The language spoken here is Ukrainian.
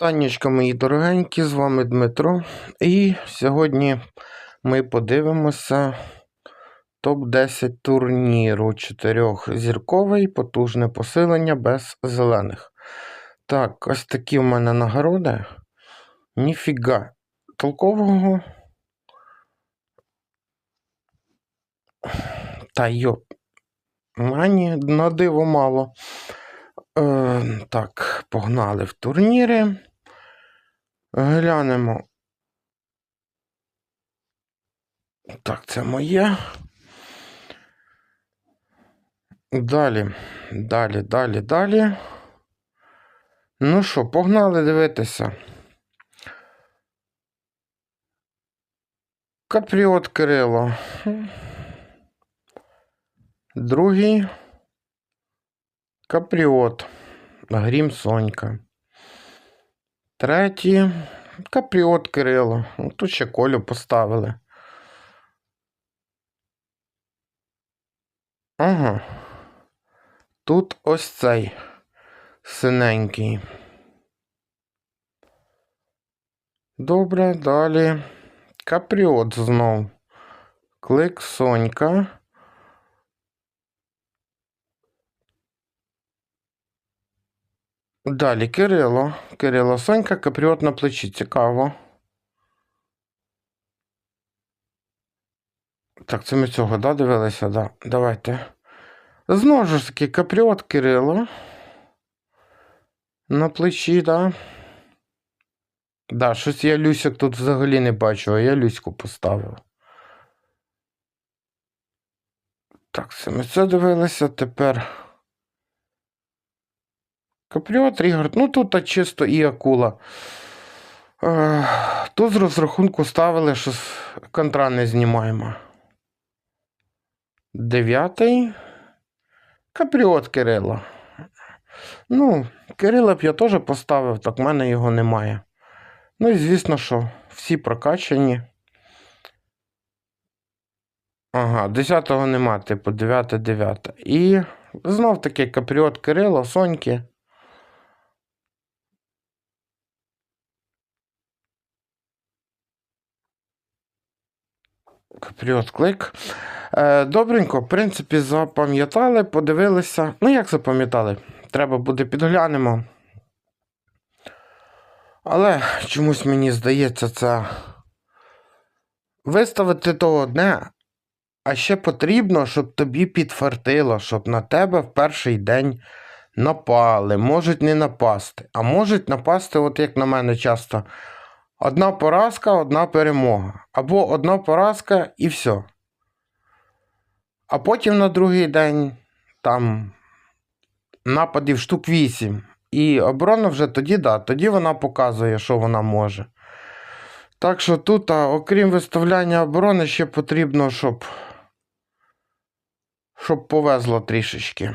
Танечка, мої дорогенькі, з вами Дмитро. І сьогодні ми подивимося топ-10 турніру чотирьохзірковий, потужне посилення без зелених. Так, ось такі в мене нагороди. Ніфіга толкового. Та йоп. Мені на диво мало. Е, так, погнали в турніри. Глянемо. Так, це моє. Далі, далі, далі, далі. Ну що, погнали дивитися. Капріот Кирило. Другий. Капріот. Грім Сонька. Третій. Капріот Кирило. Ну, Тут ще колю поставили. Ага. Тут ось цей синенький. Добре, далі. Капріот знов. Клик Сонька. Далі Кирило. Кирило Сонька, капріот на плечі. Цікаво. Так, це ми цього, да, дивилися, да. Давайте. Знову ж таки, капріот Кирило. На плечі, да. Да, щось я Люсик тут взагалі не бачу, а я Люську поставив. Так, це ми це дивилися тепер. Капріот Рігорд, ну тут чисто і акула. Е, Тут з розрахунку ставили, що з контра не знімаємо. Дев'ятий. Капріот Кирило. Ну, Кирила б я теж поставив, так в мене його немає. Ну і звісно, що всі прокачані. Ага, 10-го нема, типу, 9 9 І знов таки Капріот Кирило, Соньки. Капріот клик. Е, добренько, в принципі, запам'ятали, подивилися. Ну, як запам'ятали? Треба буде підглянемо. Але чомусь мені здається, це виставити то одне, а ще потрібно, щоб тобі підфартило, щоб на тебе в перший день напали. Можуть не напасти, а можуть напасти, от як на мене часто. Одна поразка, одна перемога. Або одна поразка і все. А потім на другий день там нападів штук 8. І оборона вже тоді, да, тоді вона показує, що вона може. Так що тут, а, окрім виставляння оборони, ще потрібно, щоб, щоб повезло трішечки.